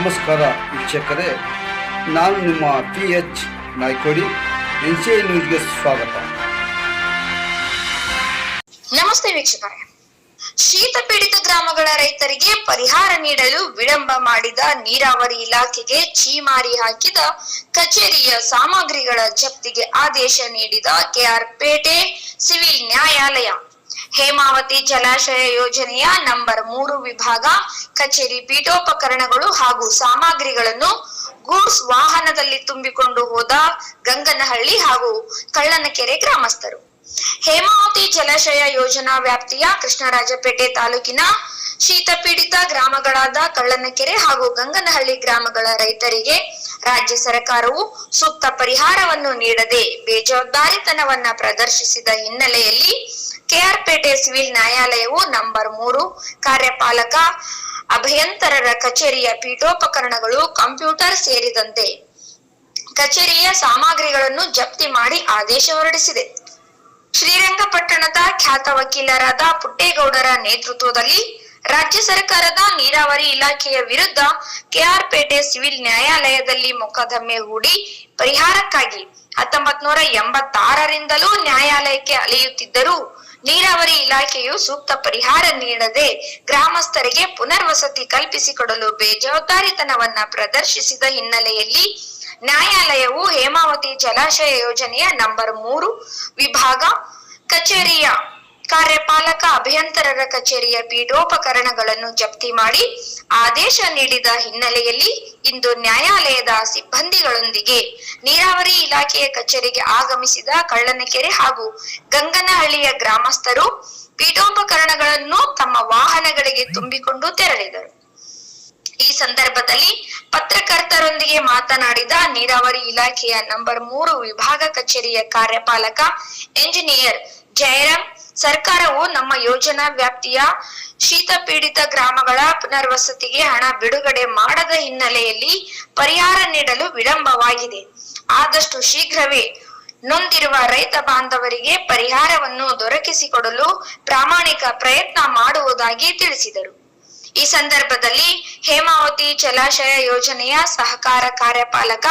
ನಮಸ್ಕಾರ ವೀಕ್ಷಕರೇ, ನಾನು ನಿಮ್ಮ P H Naikodi, N C I ನ್ಯೂಸ್ಗೆ ಸ್ವಾಗತ. ನಮಸ್ತೆ ವೀಕ್ಷಕರೇ. ಶೀತ ಪೀಡಿತ ಗ್ರಾಮಗಳ ರೈತರಿಗೆ ಪರಿಹಾರ ನೀಡಲು ವಿಳಂಬ ಮಾಡಿದ ನೀರಾವರಿ ಇಲಾಖೆಗೆ ಛೀಮಾರಿ ಹಾಕಿದ ಕಚೇರಿಯ ಸಾಮಗ್ರಿಗಳ ಜಪ್ತಿಗೆ ಆದೇಶ ನೀಡಿದ ಕೆಆರ್ ಪೇಟೆ ಸಿವಿಲ್ ನ್ಯಾಯಾಲಯ. ಹೇಮಾವತಿ ಜಲಾಶಯ ಯೋಜನೆಯ ನಂಬರ್ ಮೂರು ವಿಭಾಗ, ಕಚೇರಿ ಪೀಠೋಪಕರಣಗಳು ಹಾಗೂ ಸಾಮಗ್ರಿಗಳನ್ನು ಗೂಡ್ಸ್ ವಾಹನದಲ್ಲಿ ತುಂಬಿಕೊಂಡು ಹೋದ ಗಂಗನಹಳ್ಳಿ ಹಾಗೂ ಕಳ್ಳನಕೆರೆ ಗ್ರಾಮಸ್ಥರು. ಹೇಮಾವತಿ ಜಲಾಶಯ ಯೋಜನಾ ವ್ಯಾಪ್ತಿಯ ಕೃಷ್ಣರಾಜಪೇಟೆ ತಾಲೂಕಿನ ಶೀತಪೀಡಿತ ಗ್ರಾಮಗಳಾದ ಕಳ್ಳನಕೆರೆ ಹಾಗೂ ಗಂಗನಹಳ್ಳಿ ಗ್ರಾಮಗಳ ರೈತರಿಗೆ ರಾಜ್ಯ ಸರ್ಕಾರವು ಸೂಕ್ತ ಪರಿಹಾರವನ್ನು ನೀಡದೆ ಬೇಜವಾಬ್ದಾರಿತನವನ್ನ ಪ್ರದರ್ಶಿಸಿದ ಹಿನ್ನೆಲೆಯಲ್ಲಿ ಕೆಆರ್ಪೇಟೆ ಸಿವಿಲ್ ನ್ಯಾಯಾಲಯವು ನಂಬರ್ ಮೂರು ಕಾರ್ಯಪಾಲಕ, ಅಭಯಂತರರ ಕಚೇರಿಯ ಪೀಠೋಪಕರಣಗಳು, ಕಂಪ್ಯೂಟರ್ ಸೇರಿದಂತೆ ಕಚೇರಿಯ ಸಾಮಗ್ರಿಗಳನ್ನು ಜಪ್ತಿ ಮಾಡಿ ಆದೇಶ ಹೊರಡಿಸಿದೆ. ಶ್ರೀರಂಗಪಟ್ಟಣದ ಖ್ಯಾತ ವಕೀಲರಾದ ಪುಟ್ಟೇಗೌಡರ ನೇತೃತ್ವದಲ್ಲಿ ರಾಜ್ಯ ಸರ್ಕಾರದ ನೀರಾವರಿ ಇಲಾಖೆಯ ವಿರುದ್ಧ ಕೆಆರ್ಪೇಟೆ ಸಿವಿಲ್ ನ್ಯಾಯಾಲಯದಲ್ಲಿ ಮೊಕದ್ದಮೆ ಹೂಡಿ ಪರಿಹಾರಕ್ಕಾಗಿ ಹತ್ತೊಂಬತ್ ನೂರ ಎಂಬತ್ತಾರರಿಂದಲೂ ನ್ಯಾಯಾಲಯಕ್ಕೆ ಅಲೆಯುತ್ತಿದ್ದರೂ ನೀರಾವರಿ ಇಲಾಖೆಯು ಸೂಕ್ತ ಪರಿಹಾರ ನೀಡದೆ ಗ್ರಾಮಸ್ಥರಿಗೆ ಪುನರ್ವಸತಿ ಕಲ್ಪಿಸಿಕೊಡಲು ಬೇಜವಾಬ್ದಾರಿತನವನ್ನ ಪ್ರದರ್ಶಿಸಿದ ಹಿನ್ನೆಲೆಯಲ್ಲಿ ನ್ಯಾಯಾಲಯವು ಹೇಮಾವತಿ ಜಲಾಶಯ ಯೋಜನೆಯ ನಂಬರ್ ಮೂರು ವಿಭಾಗ, ಕಚೇರಿಯ ಕಾರ್ಯಪಾಲಕ ಅಭಿಯಂತರರ ಕಚೇರಿಯ ಪೀಠೋಪಕರಣಗಳನ್ನು ಜಪ್ತಿ ಮಾಡಿ ಆದೇಶ ನೀಡಿದ ಹಿನ್ನೆಲೆಯಲ್ಲಿ ಇಂದು ನ್ಯಾಯಾಲಯದ ಸಿಬ್ಬಂದಿಗಳೊಂದಿಗೆ ನೀರಾವರಿ ಇಲಾಖೆಯ ಕಚೇರಿಗೆ ಆಗಮಿಸಿದ ಕಳ್ಳನಕೆರೆ ಹಾಗೂ ಗಂಗನಹಳ್ಳಿಯ ಗ್ರಾಮಸ್ಥರು ಪೀಠೋಪಕರಣಗಳನ್ನು ತಮ್ಮ ವಾಹನಗಳಿಗೆ ತುಂಬಿಕೊಂಡು ತೆರಳಿದರು. ಈ ಸಂದರ್ಭದಲ್ಲಿ ಪತ್ರಕರ್ತರೊಂದಿಗೆ ಮಾತನಾಡಿದ ನೀರಾವರಿ ಇಲಾಖೆಯ ನಂಬರ್ ಮೂರು ವಿಭಾಗ ಕಚೇರಿಯ ಕಾರ್ಯಪಾಲಕ ಎಂಜಿನಿಯರ್ ಜಯರಾಮ್ ಸರ್ಕಾರವು ನಮ್ಮ ಯೋಜನಾ ವ್ಯಾಪ್ತಿಯ ಶೀತ ಪೀಡಿತ ಗ್ರಾಮಗಳ ಪುನರ್ವಸತಿಗೆ ಹಣ ಬಿಡುಗಡೆ ಮಾಡದ ಹಿನ್ನೆಲೆಯಲ್ಲಿ ಪರಿಹಾರ ನೀಡಲು ವಿಳಂಬವಾಗಿದೆ. ಆದಷ್ಟು ಶೀಘ್ರವೇ ನೊಂದಿರುವ ರೈತ ಬಾಂಧವರಿಗೆ ಪರಿಹಾರವನ್ನು ದೊರಕಿಸಿಕೊಡಲು ಪ್ರಾಮಾಣಿಕ ಪ್ರಯತ್ನ ಮಾಡುವುದಾಗಿ ತಿಳಿಸಿದರು. ಈ ಸಂದರ್ಭದಲ್ಲಿ ಹೇಮಾವತಿ ಜಲಾಶಯ ಯೋಜನೆಯ ಸಹಕಾರ ಕಾರ್ಯಪಾಲಕ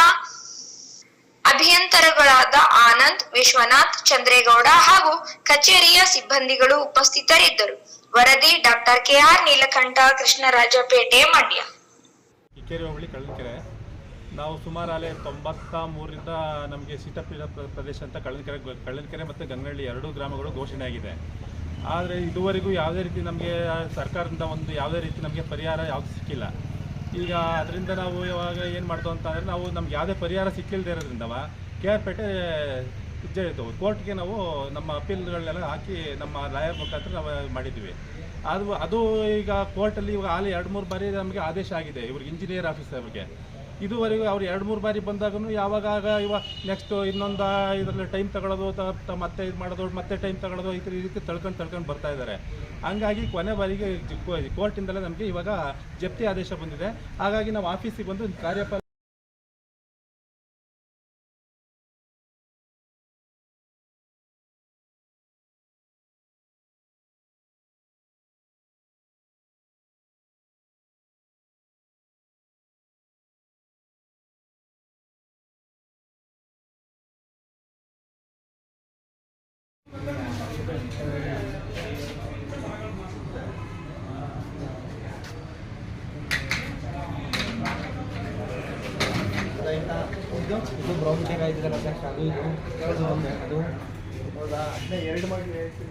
ಅಭಿಯಂತರಗಳಾದ ಆನಂದ್, ವಿಶ್ವನಾಥ್, ಚಂದ್ರೇಗೌಡ ಹಾಗೂ ಕಚೇರಿಯ ಸಿಬ್ಬಂದಿಗಳು ಉಪಸ್ಥಿತರಿದ್ದರು. ವರದಿ ಡಾಕ್ಟರ್ ಕೆಆರ್. ನೀಲಕಂಠ, ಕೃಷ್ಣರಾಜಪೇಟೆ, ಮಂಡ್ಯ. ಇಕ್ಕೇರಿ ಹೋಬಳಿ ಕಳ್ಳಕೆರೆ ನಾವು ಸುಮಾರು ಅಲ್ಲೇ ತೊಂಬತ್ತ ಮೂರರಿಂದ ನಮಗೆ ಸೀತಾಪೀಠ ಪ್ರದೇಶ ಅಂತ ಕಳ್ಳಕೆರೆ ಕಳ್ಳಕೆರೆ ಮತ್ತು ಗಂಗಳ್ಳಿ ಎರಡೂ ಗ್ರಾಮಗಳು ಘೋಷಣೆ ಆಗಿದೆ. ಆದರೆ ಇದುವರೆಗೂ ಯಾವುದೇ ರೀತಿ ನಮಗೆ ಸರ್ಕಾರದಿಂದ ಒಂದು ಯಾವುದೇ ರೀತಿ ನಮಗೆ ಪರಿಹಾರ ಯಾವುದು ಸಿಕ್ಕಿಲ್ಲ. ಈಗ ಅದರಿಂದ ನಾವು ಇವಾಗ ಏನು ಮಾಡ್ದು ಅಂತಂದರೆ ನಾವು ನಮ್ಗೆ ಯಾವುದೇ ಪರಿಹಾರ ಸಿಕ್ಕಿಲ್ಲದೆ ಇರೋದ್ರಿಂದವ ಕೆ ಆರ್ ಪೇಟೆ ಇಜ್ಜೆ ಇದು ಕೋರ್ಟ್ಗೆ ನಾವು ನಮ್ಮ ಅಪೀಲ್ಗಳನ್ನೆಲ್ಲ ಹಾಕಿ ನಮ್ಮ ಲಾಯರ್ ಮುಖಾಂತರ ನಾವು ಮಾಡಿದ್ವಿ ಅದು ಅದು ಈಗ ಕೋರ್ಟಲ್ಲಿ ಇವಾಗ ಅಲ್ಲಿ ಎರಡು ಮೂರು ಬಾರಿ ನಮಗೆ ಆದೇಶ ಆಗಿದೆ. ಇವ್ರಿಗೆ ಇಂಜಿನಿಯರ್ ಆಫೀಸ್ ಅವ್ರಿಗೆ. ಇದುವರೆಗೂ ಅವ್ರು ಎರಡು ಮೂರು ಬಾರಿ ಬಂದಾಗೂ ಯಾವಾಗ ಆಗ ಇವಾಗ ನೆಕ್ಸ್ಟ್ ಇನ್ನೊಂದು ಇದರಲ್ಲಿ ಟೈಮ್ ತಗೊಳ್ಳೋದು ತ- ಮತ್ತೆ ಇದು ಮಾಡೋದು, ಮತ್ತೆ ಟೈಮ್ ತಗೊಳ್ಳೋದು ಈ ರೀತಿ ತಳ್ಕೊಂಡು ತಳ್ಕೊಂಡು ಬರ್ತಾ ಇದ್ದಾರೆ ಹಂಗಾಗಿ ಕೊನೆ ಬಾರಿಗೆ ಕೋರ್ಟಿಂದಲೇ ನಮಗೆ ಇವಾಗ ಜಪ್ತಿ ಆದೇಶ ಬಂದಿದೆ. ಹಾಗಾಗಿ ನಾವು ಆಫೀಸಿಗೆ ಬಂದು ಕಾರ್ಯಪಾಲ ಇದು ಬ್ರೌನ್ ಕೇಕ್ ಆಯ್ತು ಅಧ್ಯಕ್ಷ ಅದು ಇದು ಅದು ಹೌದಾ ಅದನ್ನ ಎರಡು ಮಾಡಿ ಹೇಳ್ತೀನಿ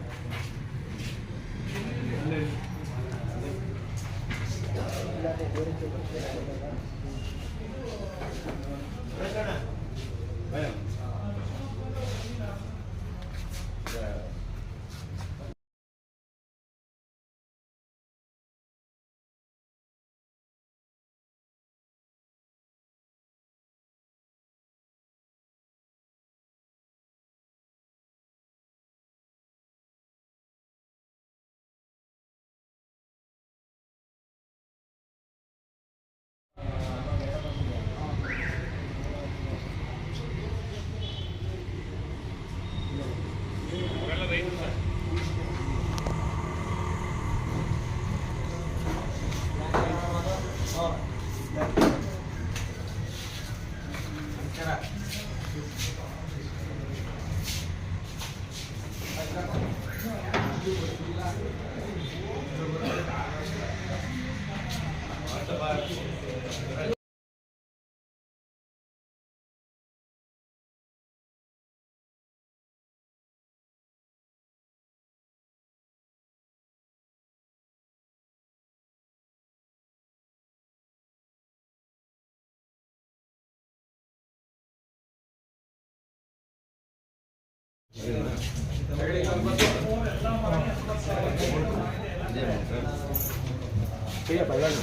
Sí, apagarlo.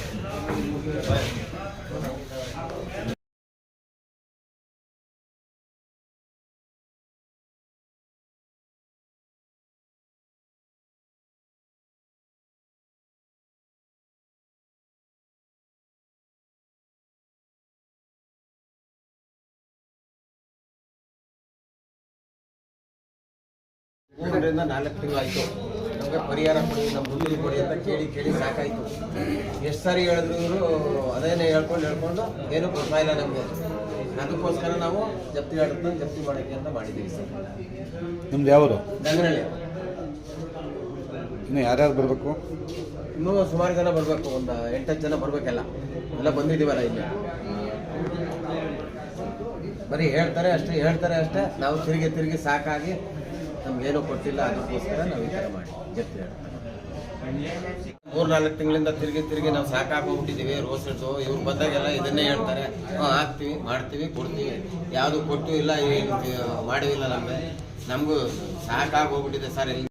ಮೂರರಿಂದ ನಾಲ್ಕು ತಿಂಗಳು ಆಯಿತು ನಮಗೆ ಪರಿಹಾರ ಕೊಡಿ ನಮ್ಮ ಮುಂದೆ ಕೊಡಿ ಅಂತ ಕೇಳಿ ಕೇಳಿ ಸಾಕಾಯಿತು. ಎಷ್ಟು ಸಾರಿ ಹೇಳಿದ್ರು ಅದೇನೇ ಹೇಳ್ಕೊಂಡು ಹೇಳ್ಕೊಂಡು ಏನೂ ಕೊಡ್ತಾ ಇಲ್ಲ ನಮಗೆ. ಅದಕ್ಕೋಸ್ಕರ ನಾವು ಜಪ್ತಿ ಆಡುತ್ತೆ ಜಪ್ತಿ ಮಾಡೋಕ್ಕೆ ಅಂತ ಮಾಡಿದ್ದೀವಿ ಸರ್. ನಿಮ್ದು ಯಾವುದು? ಗಂಗನಹಳ್ಳಿ. ಇನ್ನು ಯಾರ್ಯಾರು ಬರಬೇಕು? ಇನ್ನೂ ಸುಮಾರು ಜನ ಬರಬೇಕು ಒಂದು ಎಂಟತ್ತು ಜನ ಬರಬೇಕಲ್ಲ. ಎಲ್ಲ ಬಂದಿದ್ದೀವಲ್ಲ ಇಲ್ಲಿ. ಬರೀ ಹೇಳ್ತಾರೆ ಅಷ್ಟೇ ಹೇಳ್ತಾರೆ ಅಷ್ಟೇ. ನಾವು ತಿರುಗಿ ತಿರುಗಿ ಸಾಕಾಗಿ ನಮ್ಗೇನು ಕೊಟ್ಟಿಲ್ಲ, ಅದಕ್ಕೋಸ್ಕರ ನಾವು ಈ ಥರ ಮಾಡಿ ಜಪ್ತಿ ಮೂರು ನಾಲ್ಕು ತಿಂಗಳಿಂದ ತಿರುಗಿ ತಿರುಗಿ ನಾವು ಸಾಕಾಗೋಗ್ಬಿಟ್ಟಿದ್ದೀವಿ ರೋಸೆಡ್ಸು ಇವ್ರು ಬಂದಾಗೆಲ್ಲ ಇದನ್ನೇ ಹೇಳ್ತಾರೆ. ಹಾಂ, ಹಾಕ್ತೀವಿ, ಮಾಡ್ತೀವಿ, ಕೊಡ್ತೀವಿ. ಯಾವುದು ಕೊಟ್ಟು ಇಲ್ಲ, ಏನು ಮಾಡಿಲ್ಲ ನಮಗೆ. ನಮಗೂ ಸಾಕಾಗೋಗ್ಬಿಟ್ಟಿದೆ ಸರ್, ಇಲ್ಲಿ.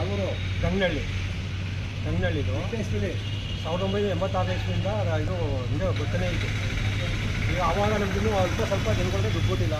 ಅವರು ಗಂಗನಹಳ್ಳಿ ಗಂಗನಹಳ್ಳಿದು ಸಾವಿರದ ಒಂಬೈನೂರ ಎಂಬತ್ತಾರು ಇಸ್ವಿಯಿಂದ ಇದು ಹಿಂದೆ ಗೊತ್ತನೇ ಇತ್ತು ಈಗ ಆವಾಗ ನಮಗಿನ್ನೂ ಅಲ್ಪ ಸ್ವಲ್ಪ ಜನಗಳಿಗೆ ದುಡ್ಡು ಕೊಟ್ಟಿಲ್ಲ.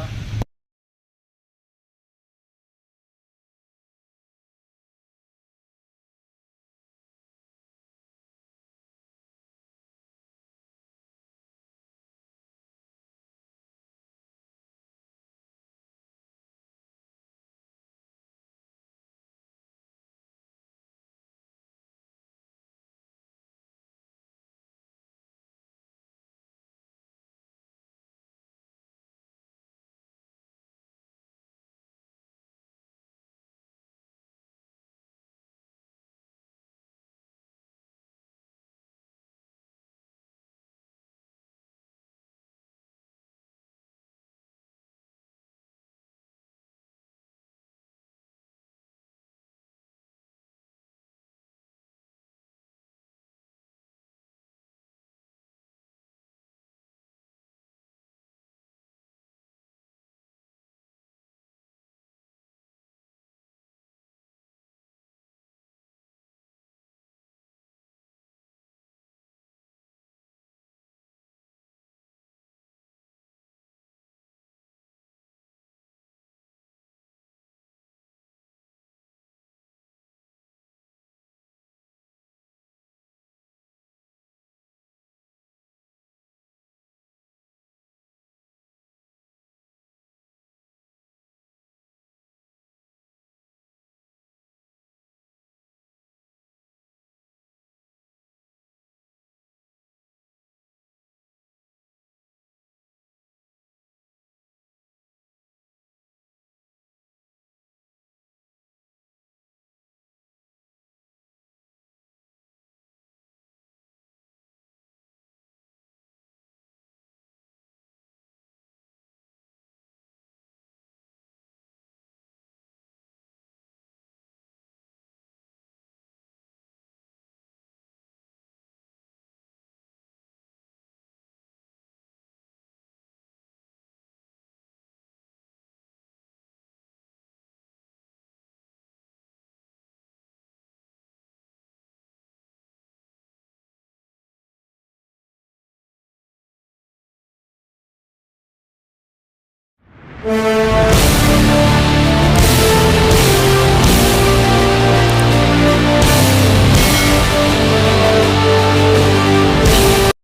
Mm-hmm.